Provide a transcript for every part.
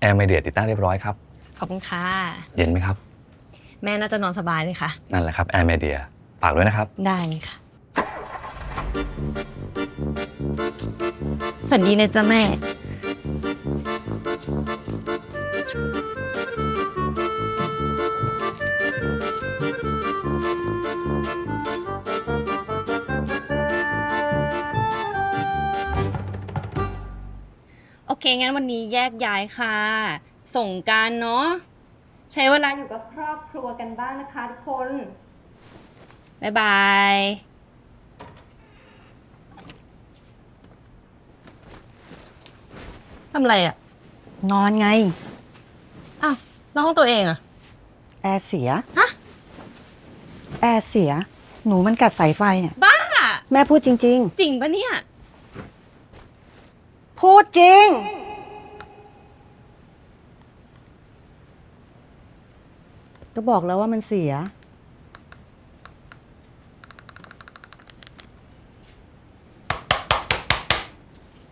แอร์ไมเดียติดตั้งเรียบร้อยครับ ขอบคุณค่ะ เย็นไหมครับ แม่น่าจะนอนสบายเลยค่ะ นั่นแหละครับแอร์ไมเดียฝากด้วยนะครับ ได้เลยค่ะ ฝันดีนะจ๊ะแม่ เค งั้นวันนี้แยกย้ายค่ะ ส่งกรารเนาะ ใช้เวลาอยู่กับครอบครัวกันบ้างนะคะทุกคน บ๊ายบาย ทำอะไรอะ นอนไง อ้าวแล้วห้องตัวเองอะ แอร์เสียฮะ แอร์เสีย หนูมันกัดสายไฟเนี่ย บ้า แม่พูดจริง จริงปะเนี่ยๆ พูดจริง ก็บอกแล้วว่ามันเสีย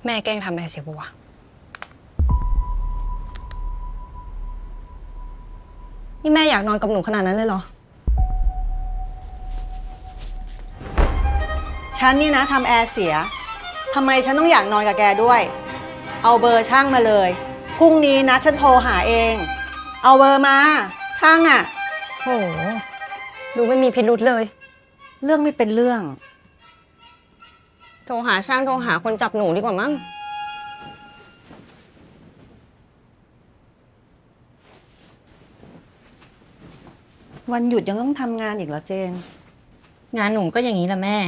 แม่แกล้งทำแม่เสียปะวะ นี่แม่อยากนอนกับหนูขนาดนั้นเลยเหรอ ฉันนี่นะทำแอร์เสีย ทำไมฉันต้องอยากนอนกับแกด้วย เอาเบอร์ช่างมาเลย พรุ่งนี้นะฉันโทรหาเอง เอาเบอร์มา ช่างอะโห ดูไม่มีพิรุษเลย เรื่องไม่เป็นเรื่อง โทรหาช่างโทรหาคนจับหนูดีกว่ามั้ง วันหยุดยังต้องทำงานอีกเหรอเจน งานหนูก็อย่างนี้แหละแม่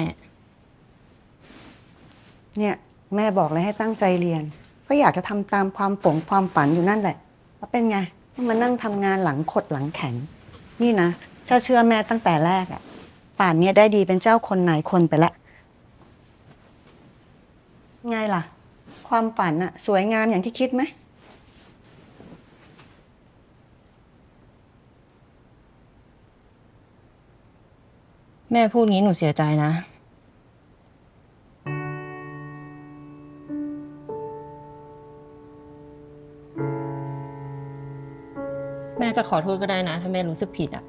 เนี่ยแม่บอกเลยให้ตั้งใจเรียน ก็อยากจะทำตามความฝันความฝันอยู่นั่นแหละแล้วเป็นไงมานั่งทำงานหลังขดหลังแข็ง นี่นะถ้าเชื่อแม่ตั้งแต่แรกอะป่านเนี้ยได้ดีเป็นเจ้าคนนายคนไปละไงล่ะ ความฝันอะสวยงามอย่างที่คิดไหมแม่พูดงี้หนูเสียใจนะ แม่จะขอโทษก็ได้นะ ถ้าแม่รู้สึกผิดอะ